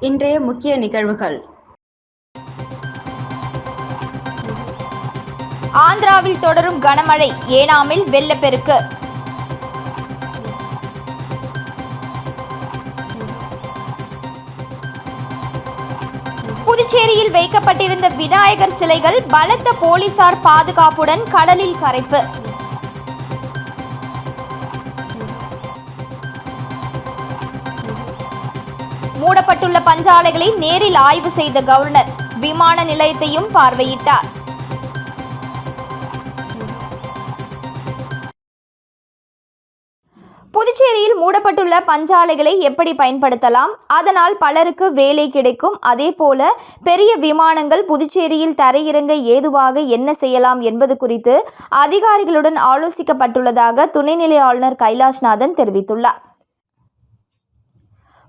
இன்றைய முக்கிய நிகழ்வுகள். ஆந்திராவில் தொடரும் கனமழை ஏனாமில் வெள்ளப்பெருக்கு. புதுச்சேரியில் வைக்கப்பட்டிருந்த விநாயகர் சிலைகள் பலத்த போலீசார் பாதுகாப்புடன் கடலில் கரைப்பு. மூடப்பட்டுள்ள பஞ்சாலைகளை நேரில் ஆய்வு செய்த கவர்னர் விமான நிலையத்தையும் பார்வையிட்டார். புதுச்சேரியில் மூடப்பட்டுள்ள பஞ்சாலைகளை எப்படி பயன்படுத்தலாம்? அதனால் பலருக்கு வேலை கிடைக்கும். அதே போல பெரிய விமானங்கள் புதுச்சேரியில் தரையிறங்க ஏதுவாக என்ன செய்யலாம் என்பது குறித்து அதிகாரிகளுடன் ஆலோசிக்கப்பட்டுள்ளதாக துணைநிலை ஆளுநர் கைலாஷ்நாதன் தெரிவித்துள்ளார்.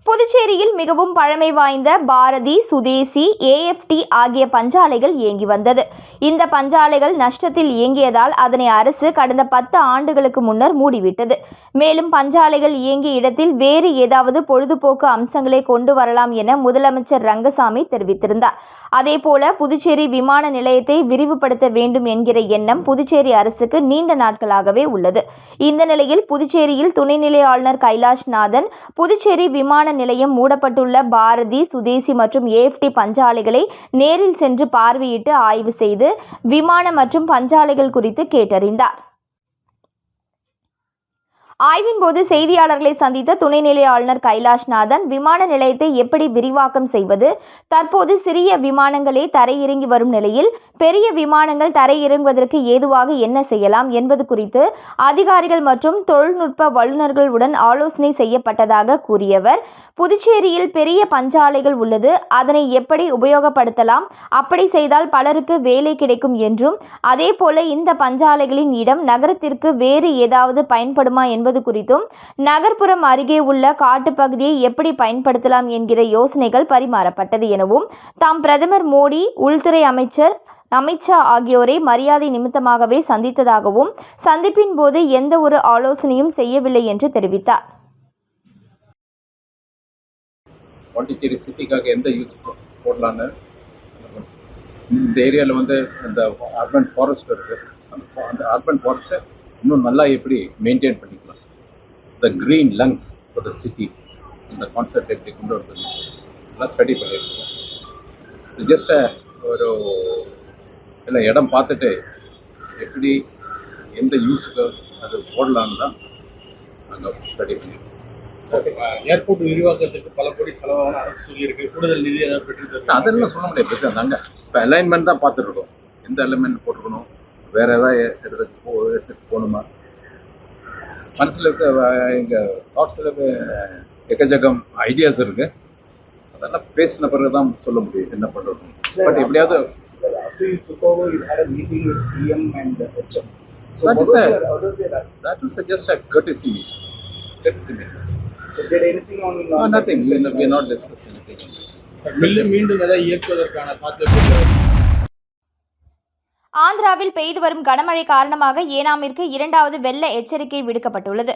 புதுச்சேரியில் மிகவும் பழமை வாய்ந்த பாரதி சுதேசி ஏஎஃப்டி ஆகிய பஞ்சாலைகள் இயங்கி வந்தது. இந்த பஞ்சாலைகள் நஷ்டத்தில் இயங்கியதால் அதனை அரசு கடந்த பத்து ஆண்டுகளுக்கு முன்னர் மூடிவிட்டது. மேலும் பஞ்சாலைகள் இயங்கிய இடத்தில் வேறு ஏதாவது பொழுதுபோக்கு அம்சங்களை கொண்டு வரலாம் என முதலமைச்சர் ரங்கசாமி தெரிவித்திருந்தார். அதேபோல புதுச்சேரி விமான நிலையத்தை விரிவுபடுத்த வேண்டும் என்கிற எண்ணம் புதுச்சேரி அரசுக்கு நீண்ட நாட்களாகவே உள்ளது. இந்த நிலையில் புதுச்சேரியில் துணைநிலை ஆளுநர் கைலாஷ்நாதன் புதுச்சேரி விமான நிலையம் மூடப்பட்டுள்ள பாரதி சுதேசி மற்றும் ஏஎஃப்டி பஞ்சாலைகளை நேரில் சென்று பார்வையிட்டு ஆய்வு செய்து விமான மற்றும் பஞ்சாலைகள் குறித்து கேட்டறிந்தார். ஆய்வின் போது செய்தியாளர்களை சந்தித்த துணைநிலை ஆளுநர் கைலாஷ்நாதன் விமான நிலையத்தை எப்படி விரிவாக்கம் செய்வது தற்போது சிறிய விமானங்களே தரையிறங்கி வரும் நிலையில் பெரிய விமானங்கள் தரையிறங்குவதற்கு ஏதுவாக என்ன செய்யலாம் என்பது குறித்து அதிகாரிகள் மற்றும் தொழில்நுட்ப வல்லுநர்களுடன் ஆலோசனை செய்யப்பட்டதாக கூறியவர். புதுச்சேரியில் பெரிய பஞ்சாலைகள் உள்ளது. அதனை எப்படி உபயோகப்படுத்தலாம்? அப்படி செய்தால் பலருக்கு வேலை கிடைக்கும் என்றும் அதேபோல இந்த பஞ்சாலைகளின் இடம் நகரத்திற்கு வேறு ஏதாவது பயன்படுமா என்பது என்பது குறித்தும் நகர்ப்புறம் அருகே உள்ள காட்டுப்பகுதியை எப்படி பயன்படுத்தலாம் என்கிற யோசனைகள் பரிமாறப்பட்டது எனவும் தாம் பிரதமர் மோடி உள்துறை அமைச்சர் அமித்ஷா ஆகியோரை மரியாதை நிமித்தமாகவே சந்தித்ததாகவும் சந்திப்பின் போது எந்த ஒரு ஆலோசனையும் செய்யவில்லை என்று தெரிவித்தார். பாண்டிச்சேரி சிட்டிக்காக எந்த யூஸ் போடலான்னு இந்த ஏரியாவில் வந்து அந்த அர்பன் ஃபாரஸ்ட் இருக்குது அந்த அந்த அர்பன் ஃபாரஸ்ட்டை இன்னும் நல்லா எப்படி மெயின்டைன் பண்ணிக்கலாம் the green lungs for the city இந்த கான்செப்ட் எப்படி கொண்டு வரது எல்லாம் ஸ்டடி பண்ணியிருக்கோம் ஜஸ்ட் ஒரு இல்லை இடம் பார்த்துட்டு எப்படி எந்த யூஸுக்கு அது போடலான்னு தான் நாங்கள் ஸ்டடி பண்ணியிருக்கோம் ஏர்போர்ட் விரிவாக்கத்துக்கு பல கோடி செலவாகும் அரசு சொல்லியிருக்கு கூடுதல் நிதி ஏதாவது பெற்று அதெல்லாம் சொல்ல முடியாது அங்கே இப்போ அலைன்மெண்ட் தான் பார்த்துட்டு இருக்கோம் எந்த அலைன்மெண்ட் போட்டுக்கணும் வேற ஏதாவது எடுத்து போ எடுத்துட்டு போகணுமா மனசில் எங்கள் தாட்ஸில் எக்கச்சக்கம் ஐடியாஸ் இருக்கு அதெல்லாம் பேசின பிறகு தான் சொல்ல முடியும் என்ன பண்ணுறது பட் எப்படியாவது a uh, HM. That is a- just a courtesy meet. Courtesy meet. so did anything on? No, nothing. We we are not discussing anything. மீண்டும் எதை இயக்குவதற்கான சாத்தியக்கூறு ஆந்திராவில் பெய்து வரும் கனமழை காரணமாக ஏனாமிற்கு இரண்டாவது வெள்ள எச்சரிக்கை விடுக்கப்பட்டுள்ளது.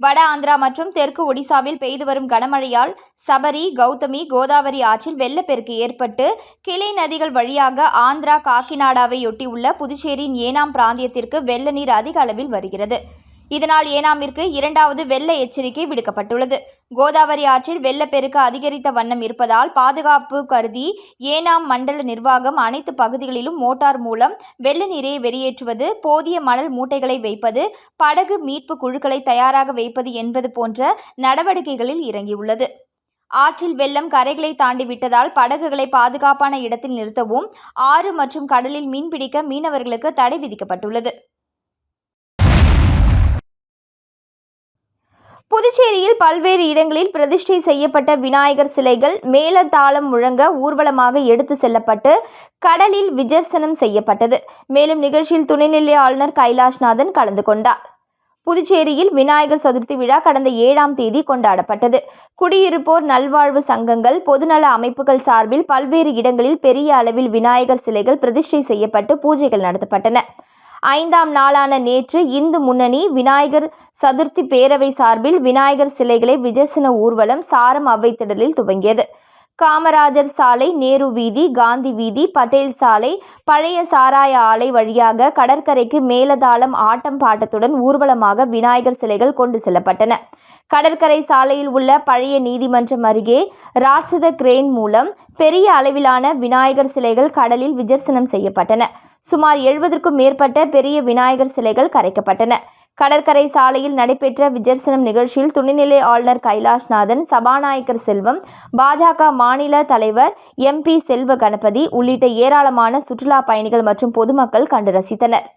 வட ஆந்திரா மற்றும் தெற்கு ஒடிசாவில் பெய்து வரும் கனமழையால் சபரி கௌதமி கோதாவரி ஆற்றில் வெள்ளப்பெருக்கு ஏற்பட்டு கிளை நதிகள் வழியாக ஆந்திரா காக்கிநாடாவையொட்டியுள்ள புதுச்சேரியின் ஏனாம் பிராந்தியத்திற்கு வெள்ள நீர் அதிக அளவில் வருகிறது. இதனால் ஏனாமிற்கு இரண்டாவது வெள்ள எச்சரிக்கை விடுக்கப்பட்டுள்ளது. கோதாவரி ஆற்றில் வெள்ளப்பெருக்கு அதிகரித்த வண்ணம் இருப்பதால் பாதுகாப்பு கருதி ஏனாம் மண்டல நிர்வாகம் அனைத்து பகுதிகளிலும் மோட்டார் மூலம் வெள்ள நீரை வெளியேற்றுவது போதிய மணல் மூட்டைகளை வைப்பது படகு மீட்பு குழுக்களை தயாராக வைப்பது என்பது போன்ற நடவடிக்கைகளில் இறங்கியுள்ளது. ஆற்றில் வெள்ளம் கரைகளை தாண்டி விட்டதால் படகுகளை பாதுகாப்பான இடத்தில் நிறுத்தவும் ஆறு மற்றும் கடலில் மீன்பிடிக்க மீனவர்களுக்கு தடை விதிக்கப்பட்டுள்ளது. புதுச்சேரியில் பல்வேறு இடங்களில் பிரதிஷ்டை செய்யப்பட்ட விநாயகர் சிலைகள் மேளதாளம் முழங்க ஊர்வலமாக எடுத்து செல்லப்பட்டு கடலில் விஜர்சனம் செய்யப்பட்டது. மேலும் நிகழ்ச்சியில் துணைநிலை ஆளுநர் கைலாஷ்நாதன் கலந்து கொண்டார். புதுச்சேரியில் விநாயகர் சதுர்த்தி விழா கடந்த ஏழாம் தேதி கொண்டாடப்பட்டது. குடியிருப்போர் நல்வாழ்வு சங்கங்கள் பொதுநல அமைப்புகள் சார்பில் பல்வேறு இடங்களில் பெரிய அளவில் விநாயகர் சிலைகள் பிரதிஷ்டை செய்யப்பட்டு பூஜைகள் நடத்தப்பட்டன. ஐந்தாம் நாளான நேற்று இந்து முன்னணி விநாயகர் சதுர்த்தி பேரவை சார்பில் விநாயகர் சிலைகளை விஜர்சன ஊர்வலம் சாரம் அவைத்திடலில் துவங்கியது. காமராஜர் சாலை நேரு வீதி காந்தி வீதி பட்டேல் சாலை பழைய சாராய ஆலை வழியாக கடற்கரைக்கு மேலதாளம் ஆட்டம் பாட்டத்துடன் ஊர்வலமாக விநாயகர் சிலைகள் கொண்டு செல்லப்பட்டன. கடற்கரை சாலையில் உள்ள பழைய நீதிமன்றம் அருகே ராட்சத கிரேன் மூலம் பெரிய அளவிலான விநாயகர் சிலைகள் கடலில் விஜர்சனம் செய்யப்பட்டன. சுமார் எழுபதற்கும் மேற்பட்ட பெரிய விநாயகர் சிலைகள் கரைக்கப்பட்டன. கடற்கரை சாலையில் நடைபெற்ற விஜர்சனம் நிகழ்ச்சியில் துணைநிலை ஆளுநர் கைலாஷ்நாதன் சபாநாயகர் செல்வம் பாஜக மாநில தலைவர் எம்பி செல்வ கணபதி உள்ளிட்ட ஏராளமான சுற்றுலா பயணிகள் மற்றும் பொதுமக்கள் கண்டு ரசித்தனர்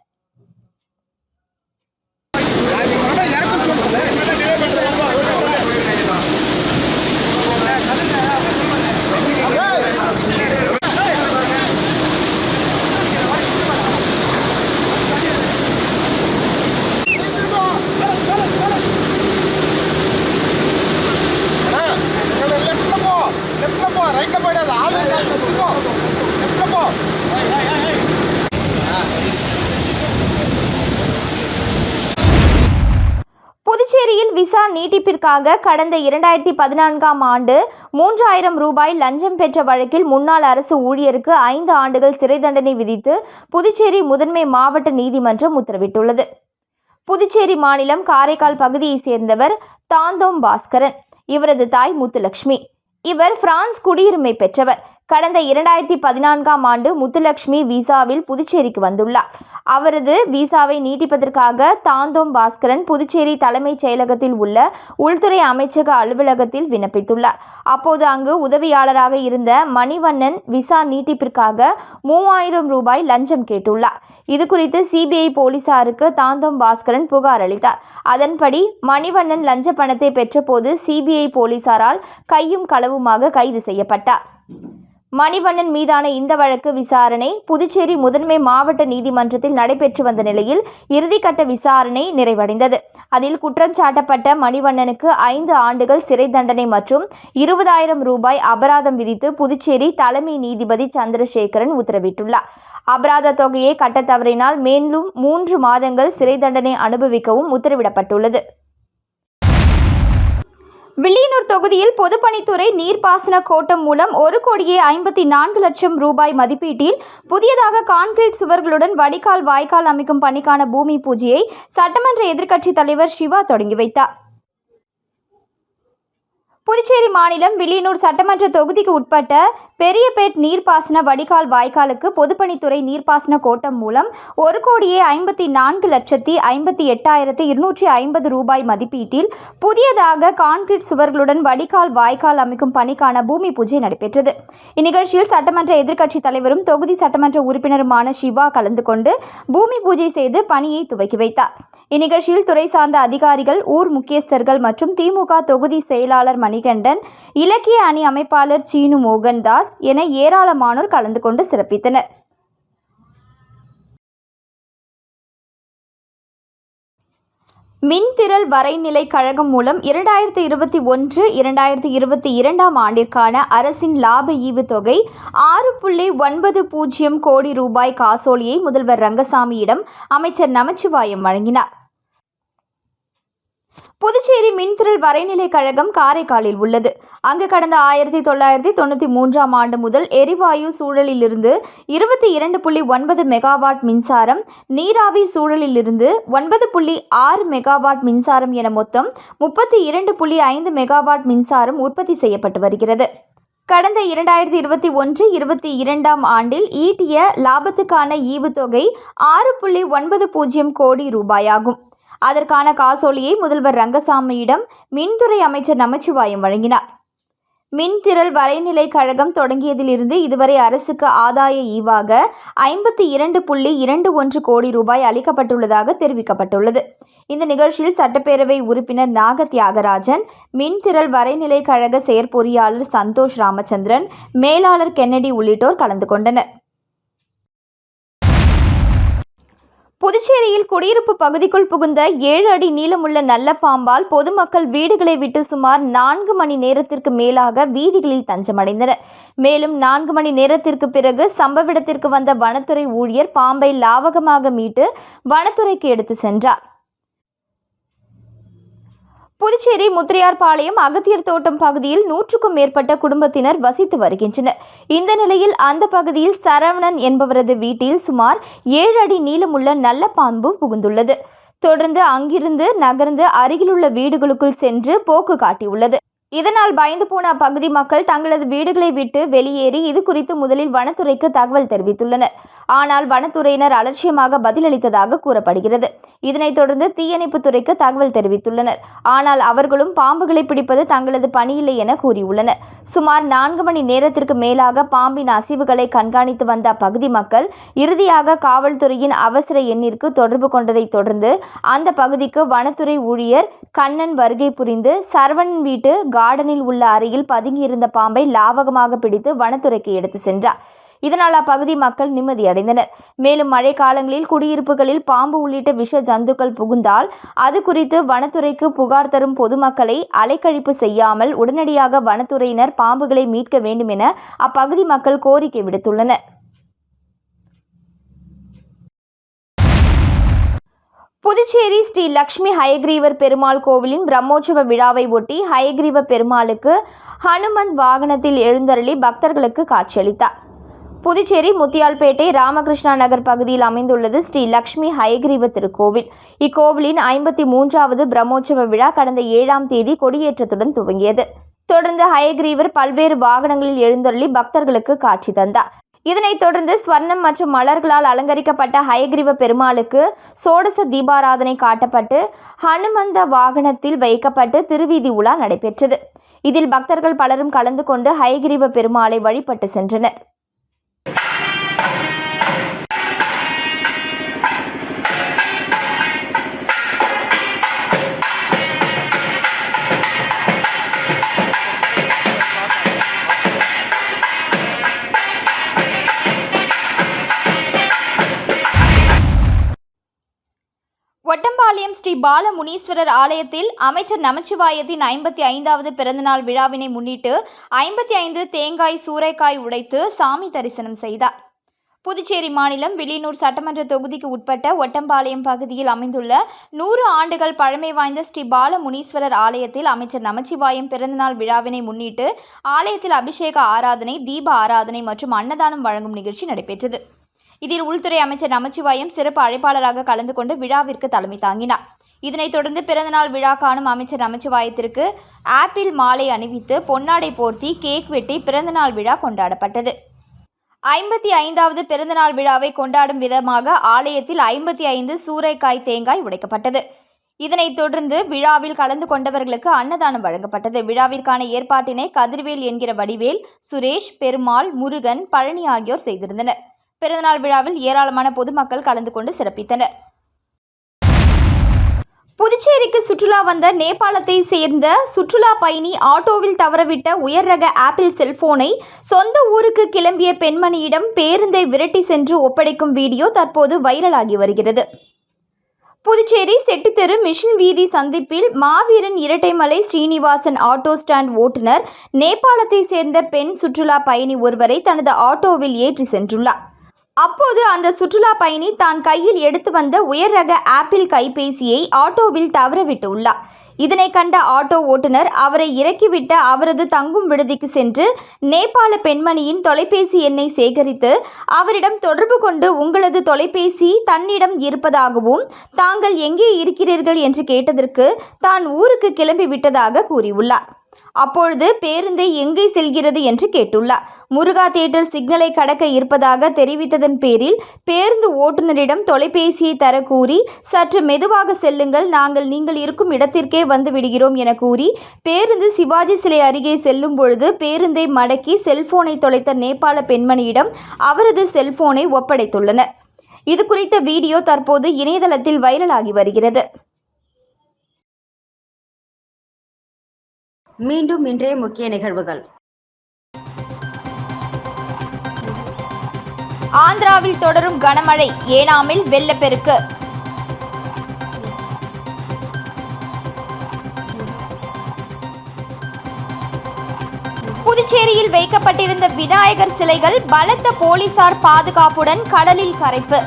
லெஃப்ட்ல போ லெஃப்ட்ல போ ரைட்ல போயிடாத ஆளு லெஃப்ட்ல போ லெஃப்ட்ல போ புதுச்சேரியில் விசா நீட்டிப்பிற்காக கடந்த இரண்டாயிரத்தி பதினான்காம் ஆண்டு மூன்றாயிரம் ரூபாய் லஞ்சம் பெற்ற வழக்கில் முன்னாள் அரசு ஊழியருக்கு ஐந்து ஆண்டுகள் சிறை தண்டனை விதித்து புதுச்சேரி முதன்மை மாவட்ட நீதிமன்றம் உத்தரவிட்டுள்ளது. புதுச்சேரி மாநிலம் காரைக்கால் பகுதியைச் சேர்ந்தவர் தாந்தோம் பாஸ்கரன். இவரது தாய் முத்துலட்சுமி இவர் பிரான்ஸ் குடியுரிமை பெற்றவர். கடந்த இரண்டாயிரத்தி பதினான்காம் ஆண்டு முத்துலட்சுமி விசாவில் புதுச்சேரிக்கு வந்துள்ளார். அவரது விசாவை நீட்டிப்பதற்காக தாந்தோம் பாஸ்கரன் புதுச்சேரி தலைமைச் செயலகத்தில் உள்ள உள்துறை அமைச்சக அலுவலகத்தில் விண்ணப்பித்துள்ளார். அப்போது அங்கு உதவியாளராக இருந்த மணிவண்ணன் விசா நீட்டிப்பிற்காக மூவாயிரம் ரூபாய் லஞ்சம் கேட்டுள்ளார். இது குறித்து சிபிஐ போலீசாருக்கு தாந்தோம் பாஸ்கரன் புகார் அளித்தார். அதன்படி மணிவண்ணன் லஞ்ச பணத்தை பெற்றபோது சிபிஐ போலீசாரால் கையும் களவுமாக கைது செய்யப்பட்டார். மணிவண்ணன் மீதான இந்த வழக்கு விசாரணை புதுச்சேரி முதன்மை மாவட்ட நீதிமன்றத்தில் நடைபெற்று வந்த நிலையில் இறுதிக்கட்ட விசாரணை நிறைவடைந்தது. அதில் குற்றம் சாட்டப்பட்ட மணிவண்ணனுக்கு ஐந்து ஆண்டுகள் சிறை தண்டனை மற்றும் இருபதாயிரம் ரூபாய் அபராதம் விதித்து புதுச்சேரி தலைமை நீதிபதி சந்திரசேகரன் உத்தரவிட்டுள்ளார். அபராத தொகையை கட்டத் தவறினால் மேலும் மூன்று மாதங்கள் சிறை தண்டனை அனுபவிக்கவும் உத்தரவிடப்பட்டுள்ளது. வில்லியனூர் தொகுதியில் பொதுப்பணித்துறை நீர்ப்பாசன கோட்டம் மூலம் ஒரு கோடியே ஐம்பத்தி நான்கு லட்சம் ரூபாய் மதிப்பீட்டில் புதியதாக கான்கிரீட் சுவர்களுடன் வடிகால் வாய்க்கால் அமைக்கும் பணிக்கான பூமி பூஜையை சட்டமன்ற எதிர்க்கட்சித் தலைவர் சிவா தொடங்கி வைத்தார். புதுச்சேரி மாநிலம் வில்லியனூர் சட்டமன்ற தொகுதிக்கு உட்பட்ட பெரியபேட் நீர்ப்பாசன வடிகால் வாய்க்காலுக்கு பொதுப்பணித்துறை நீர்ப்பாசன கோட்டம் மூலம் ஒரு கோடியே ஐம்பத்தி நான்கு லட்சத்தி ஐம்பத்தி எட்டாயிரத்தி இருநூற்றி ஐம்பது ரூபாய் மதிப்பீட்டில் புதியதாக கான்கிரீட் சுவர்களுடன் வடிகால் வாய்க்கால் அமைக்கும் பணிக்கான பூமி பூஜை நடைபெற்றது. இந்நிகழ்ச்சியில் சட்டமன்ற எதிர்க்கட்சித் தலைவரும் தொகுதி சட்டமன்ற உறுப்பினருமான சிவா கலந்து கொண்டு பூமி பூஜை செய்து பணியை துவக்கி வைத்தார். இந்நிகழ்ச்சியில் துறை சார்ந்த அதிகாரிகள் ஊர் முக்கியஸ்தர்கள் மற்றும் திமுக தொகுதி செயலாளர் மணிகண்டன் இலக்கிய அணி அமைப்பாளர் சீனு மோகன்தாஸ் என ஏராளமானோர் கலந்து கொண்டு சிறப்பித்தனர். மின்திரள் வரைநிலை கழகம் மூலம் இரண்டாயிரத்தி இருபத்தி ஒன்று இரண்டாயிரத்தி இருபத்தி இரண்டாம் ஆண்டிற்கான அரசின் லாப ஈவு தொகை ஆறு புள்ளி ஒன்பது பூஜ்ஜியம் கோடி ரூபாய் காசோலியை முதல்வர் ரங்கசாமியிடம் அமைச்சர் நமச்சிவாயம் வழங்கினார். புதுச்சேரி மின்திரள் வரைநிலை கழகம் காரைக்காலில் உள்ளது. அங்கு கடந்த ஆயிரத்தி தொள்ளாயிரத்தி தொண்ணூற்றி மூன்றாம் ஆண்டு முதல் எரிவாயு சூழலிலிருந்து இருபத்தி இரண்டு புள்ளி ஒன்பது மெகாவாட் மின்சாரம் நீராவி சூழலிலிருந்து ஒன்பது புள்ளி ஆறு மெகாவாட் மின்சாரம் என மொத்தம் முப்பத்தி இரண்டு புள்ளி ஐந்து மெகாவாட் மின்சாரம் உற்பத்தி செய்யப்பட்டு வருகிறது. கடந்த இரண்டாயிரத்தி இருபத்தி ஒன்று இருபத்தி இரண்டாம் ஆண்டில் ஈட்டிய லாபத்துக்கான ஈவுத்தொகை ஆறு புள்ளி ஒன்பது பூஜ்ஜியம் கோடி ரூபாயாகும். அதற்கான காசோலியை முதல்வர் ரங்கசாமியிடம் மின்துறை அமைச்சர் நமச்சிவாயம் வழங்கினார். மின்திரள் வரைநிலை கழகம் தொடங்கியதிலிருந்து இதுவரை அரசுக்கு ஆதாய ஈவாக ஐம்பத்தி இரண்டு புள்ளி இரண்டு ஒன்று கோடி ரூபாய் அளிக்கப்பட்டுள்ளதாக தெரிவிக்கப்பட்டுள்ளது. இந்த நிகழ்ச்சியில் சட்டப்பேரவை உறுப்பினர் நாக தியாகராஜன் மின்திரள் வரைநிலை கழக செயற்பொறியாளர் சந்தோஷ் ராமச்சந்திரன் மேலாளர் கென்னடி உள்ளிட்டோர் கலந்து கொண்டனர். புதுச்சேரியில் குடியிருப்பு பகுதிக்குள் புகுந்த ஏழு அடி நீளமுள்ள நல்ல பாம்பால் பொதுமக்கள் வீடுகளை விட்டு சுமார் நான்கு மணி நேரத்திற்கு மேலாக வீதிகளில் தஞ்சமடைந்தனர். மேலும் நான்கு மணி நேரத்திற்கு பிறகு சம்பவ இடத்திற்கு வந்த வனத்துறை ஊழியர் பாம்பை லாவகமாக மீட்டு வனத்துறைக்கு எடுத்து சென்றார். புதுச்சேரி முத்திரையார்பாளையம் அகத்தியர் தோட்டம் பகுதியில் நூற்றுக்கும் மேற்பட்ட குடும்பத்தினர் வசித்து வருகின்றனர். இந்த நிலையில் அந்த பகுதியில் சரவணன் என்பவரது வீட்டில் சுமார் ஏழு அடி நீளமுள்ள நல்ல பாம்பு புகுந்துள்ளது. தொடர்ந்து அங்கிருந்து நகர்ந்து அருகிலுள்ள வீடுகளுக்குள் சென்று போக்கு காட்டியுள்ளது. இதனால் பயந்து போன அப்பகுதி மக்கள் தங்களது வீடுகளை விட்டு வெளியேறி இது குறித்து முதலில் வனத்துறைக்கு தகவல் தெரிவித்துள்ளனர். ஆனால் வனத்துறையினர் அலட்சியமாக பதிலளித்ததாக கூறப்படுகிறது. இதனைத் தொடர்ந்து தீயணைப்பு துறைக்கு தகவல் தெரிவித்துள்ளனர். ஆனால் அவர்களும் பாம்புகளை பிடிப்பது தங்களது பணியில்லை என கூறியுள்ளனர். சுமார் நான்கு மணி நேரத்திற்கு மேலாக பாம்பின் அசைவுகளை கண்காணித்து வந்த அப்பகுதி மக்கள் இறுதியாக காவல்துறையின் அவசர எண்ணிற்கு தொடர்பு கொண்டதைத் தொடர்ந்து அந்த பகுதிக்கு வனத்துறை ஊழியர் கண்ணன் வருகை புரிந்து சரவணன் வீட்டு கார்டனில் உள்ள அறையில் பதுங்கியிருந்த பாம்பை லாவகமாக பிடித்து வனத்துறைக்கு எடுத்து சென்றார். இதனால் அப்பகுதி மக்கள் நிம்மதியடைந்தனர். மேலும் மழை காலங்களில் குடியிருப்புகளில் பாம்பு உள்ளிட்ட விஷ ஜந்துக்கள் புகுந்தால் அது குறித்து வனத்துறைக்கு புகார் தரும் பொதுமக்களை அலைக்கழிப்பு செய்யாமல் உடனடியாக வனத்துறையினர் பாம்புகளை மீட்க வேண்டும் என அப்பகுதி மக்கள் கோரிக்கை விடுத்துள்ளனர். புதுச்சேரி ஸ்ரீ லக்ஷ்மி ஹயக்ரீவர் பெருமாள் கோவிலின் பிரம்மோற்சவ விழாவை ஒட்டி ஹயக்ரீவ பெருமாளுக்கு ஹனுமந்த் வாகனத்தில் எழுந்தருளி பக்தர்களுக்கு காட்சியளித்தார். புதுச்சேரி முத்தியால்பேட்டை ராமகிருஷ்ணா நகர் பகுதியில் அமைந்துள்ளது ஸ்ரீ லக்ஷ்மி ஹயக்ரீவ திருக்கோவில். இக்கோவிலின் ஐம்பத்தி மூன்றாவது பிரம்மோற்சவ விழா கடந்த ஏழாம் தேதி கொடியேற்றத்துடன் துவங்கியது. தொடர்ந்து ஹயக்ரீவர் பல்வேறு வாகனங்களில் எழுந்தருளி பக்தர்களுக்கு காட்சி தந்தார். இதனைத் தொடர்ந்து ஸ்வர்ணம் மற்றும் மலர்களால் அலங்கரிக்கப்பட்ட ஹயக்ரீவ பெருமாளுக்கு சோடச தீபாராதனை காட்டப்பட்டு ஹனுமந்த வாகனத்தில் வைக்கப்பட்டு திருவீதி உலா நடைபெற்றது. இதில் பக்தர்கள் பலரும் கலந்து கொண்டு ஹயகிரீவ பெருமாளை வழிபட்டு சென்றனர். ஒட்டம்பாளையம் ஸ்ரீ பாலமுனீஸ்வரர் ஆலயத்தில் அமைச்சர் நமச்சிவாயத்தின் ஐம்பத்தி ஐந்தாவது பிறந்தநாள் விழாவினை முன்னிட்டு ஐம்பத்தி ஐந்து தேங்காய் சூறைக்காய் உடைத்து சாமி தரிசனம் செய்தார். புதுச்சேரி மாநிலம் வில்லியனூர் சட்டமன்ற தொகுதிக்கு உட்பட்ட ஒட்டம்பாளையம் பகுதியில் அமைந்துள்ள நூறு ஆண்டுகள் பழமை வாய்ந்த ஸ்ரீ பாலமுனீஸ்வரர் ஆலயத்தில் அமைச்சர் நமச்சிவாயம் பிறந்தநாள் விழாவினை முன்னிட்டு ஆலயத்தில் அபிஷேக ஆராதனை தீப ஆராதனை மற்றும் அன்னதானம் வழங்கும் நிகழ்ச்சி நடைபெற்றது. இதில் உள்துறை அமைச்சர் நமச்சிவாயம் சிறப்பு அழைப்பாளராக கலந்து கொண்டு விழாவிற்கு தலைமை தாங்கினார். இதனைத் தொடர்ந்து பிறந்தநாள் விழா காணும் அமைச்சர் நமச்சிவாயத்திற்கு ஆப்பிள் மாலை அணிவித்து பொன்னாடை போர்த்தி கேக் வெட்டி பிறந்தநாள் விழா கொண்டாடப்பட்டது. ஐம்பத்தி ஐந்தாவது பிறந்தநாள் விழாவை கொண்டாடும் விதமாக ஆலயத்தில் ஐம்பத்தி ஐந்து சூறைக்காய் தேங்காய் உடைக்கப்பட்டது. இதனைத் தொடர்ந்து விழாவில் கலந்து கொண்டவர்களுக்கு அன்னதானம் வழங்கப்பட்டது. விழாவிற்கான ஏற்பாட்டினை கதிர்வேல் என்கிற வடிவேல் சுரேஷ் பெருமாள் முருகன் பழனி ஆகியோர் செய்திருந்தனர். பிறந்தநாள் விழாவில் ஏராளமான பொதுமக்கள் கலந்து கொண்டு சிறப்பித்தனர். புதுச்சேரிக்கு சுற்றுலா வந்த நேபாளத்தை சேர்ந்த சுற்றுலா பயணி ஆட்டோவில் தவறவிட்ட உயர் ரக ஆப்பிள் செல்போனை சொந்த ஊருக்கு கிளம்பிய பெண்மணியிடம் பேருந்தை விரட்டி சென்று ஒப்படைக்கும் வீடியோ தற்போது வைரலாகி வருகிறது. புதுச்சேரி செட்டித்தெரு மிஷின் வீதி சந்திப்பில் மாவீரன் இரட்டைமலை ஸ்ரீனிவாசன் ஆட்டோ ஸ்டாண்ட் ஓட்டுநர் நேபாளத்தை சேர்ந்த பெண் சுற்றுலா பயணி ஒருவரை தனது ஆட்டோவில் ஏற்றி சென்றுள்ளார். அப்போது அந்த சுற்றுலா பயணி தான் கையில் எடுத்து வந்த உயர் ரக ஆப்பிள் கைபேசியை ஆட்டோவில் தவறவிட்டு உள்ளார். இதனை கண்ட ஆட்டோ ஓட்டுநர் அவரை இறக்கிவிட்ட அவரது தங்கும் விடுதிக்கு சென்று நேபாள பெண்மணியின் தொலைபேசி எண்ணை சேகரித்து அவரிடம் தொடர்பு கொண்டு உங்களது தொலைபேசி தன்னிடம் இருப்பதாகவும் தாங்கள் எங்கே இருக்கிறீர்கள் என்று கேட்டதற்கு தான் ஊருக்கு கிளம்பி விட்டதாக கூறியுள்ளார். அப்பொழுது பேருந்து எங்கே செல்கிறது என்று கேட்டுள்ளார். முருகா தியேட்டர் சிக்னலை கடக்க இருப்பதாக தெரிவித்ததன் பேரில் பேருந்து ஓட்டுநரிடம் தொலைபேசியை தர கூறி சற்று மெதுவாக செல்லுங்கள் நாங்கள் நீங்கள் இருக்கும் இடத்திற்கே வந்து விடுகிறோம் என கூறி பேருந்து சிவாஜி சிலை அருகே செல்லும் பொழுது பேருந்தை மடக்கி செல்போனை தொலைத்த நேபாள பெண்மணியிடம் அவரது செல்போனை ஒப்படைத்துள்ளனர். இது குறித்த வீடியோ தற்போது இணையதளத்தில் வைரலாகி வருகிறது. மீண்டும் இன்றைய முக்கிய நிகழ்வுகள். ஆந்திராவில் தொடரும் கனமழை ஏனாமில் வெள்ளப்பெருக்கு. புதுச்சேரியில் வைக்கப்பட்டிருந்த விநாயகர் சிலைகள் பலத்த போலீசார் பாதுகாப்புடன் கடலில் கரைப்பு.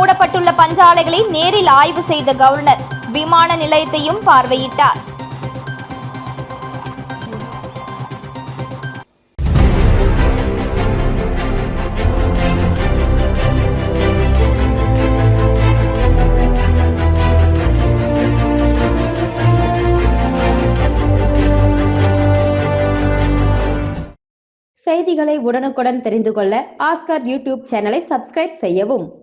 மூடப்பட்டுள்ள பஞ்சாலைகளை நேரில் ஆய்வு செய்த கவர்னர் விமான நிலையத்தையும் பார்வையிட்டார். செய்திகளை உடனுக்குடன் தெரிந்து கொள்ள ஆஸ்கர் யூடியூப் சேனலை சப்ஸ்கிரைப் செய்யவும்.